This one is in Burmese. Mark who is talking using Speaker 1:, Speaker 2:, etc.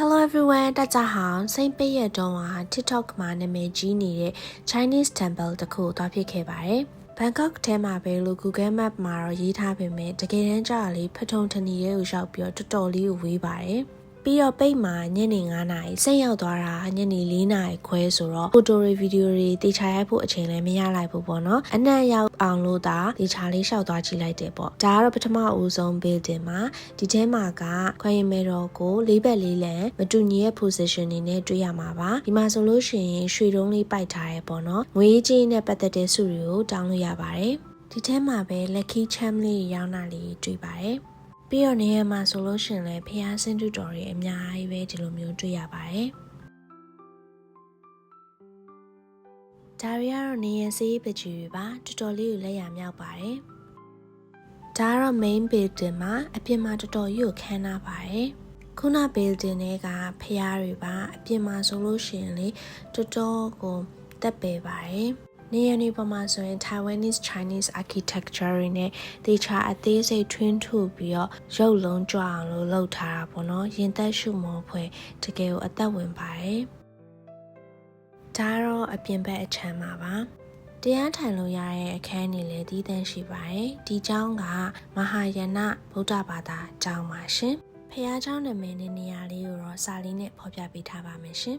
Speaker 1: Hello everyone တကြဟောင်းစိမ့်ပိတ်ရတုံးဟာ TikTok မှာနာမည်ကြီးနေတဲ့ Chinese Temple တစ်ခုသွားဖြစ်ခဲ့ပါတယ်။ Bangkok ထဲမှာပဲလို့ Google Map မှာတော့ရေးထားပေမဲ့တကယ်တမ်းကျတော့လေဖထုံထဏီရဲကိုရောက်ပြီးတော့တော်တော်လေးကိုဝေးပါတယ်။ ပြီးတော့ပိတ်မှာညနေ9နာရီစိတ်ရောက်သွားတာညနေ4နာရီခွဲဆိုတော့ဖိုတိုတွေဗီဒီယိုတွေတေချာရိုက်ဖို့အချိန်လည်းမရလိုက်ဘူးပေါ့နော်အနက်ရောက်အောင်လို့သာတေချာလေးရှောက်သွားကြည့်လိုက်တယ်ပေါ့ဒါကတော့ပထမအဦးဆုံး building မှာဒီထဲမှာကခွဲရင်မဲတော်ကိုလေးဘက်လေးလံမတူညီရဲ့ position နေနဲ့တွေ့ရမှာပါဒီမှာဆိုလို့ရှိရင်ရွှေတုံးလေးပိုက်ထားရဲပေါ့နော်ငွေကြီးနဲ့ပတ်သက်တဲ့စုတွေကိုတောင်းလို့ရပါတယ်ဒီထဲမှာပဲ lucky charm လေးရောင်းတာလေးတွေ့ပါတယ် ပြီးတော့နေရာမှာဆိုလို့ရှိရင်လည်းဖျားစင်းတူတော်တွေအများကြီးပဲဒီလိုမျိုးတွေ့ရပါတယ်ဒါရီကတော့နေရစေးပကြည်ပါတော်တော်လေးကိုလက်ရမြောက်ပါတယ်ဒါကတော့ main building မှာအပြင်မှာတော်တော်ကြီးကိုခမ်းနားပါတယ်ခုန building တွေကဖျားတွေပါအပြင်မှာဆိုလို့ရှိရင်လေတော်တော်ကိုတက်ပေပါတယ် နေရနေပေါ်မှာဆိုရင် Taiwanese Chinese architecture တွေနဲ့တေချာအသေးစိတ်ထွင်းထုပြီးတော့ရုပ်လုံးကြွအောင်လို့လုပ်ထားတာပေါ့နော်ရင်သက်ရှုမောဖွယ်တကယ်ကိုအသက်ဝင်ပါတယ်ဒါတော့အပြင်ဘက်အချမ်းမှာပါတရားထိုင်လို့ရတဲ့အခန်းနေလည်းတည်တံ့ရှိပါတယ်ဒီကျောင်းကမဟာယနဗုဒ္ဓဘာသာကျောင်းပါရှင်ဖះเจ้าနာမည်နဲ့နေရာလေးကိုတော့စာလေးနဲ့ဖော်ပြပေးထားပါမယ်ရှင်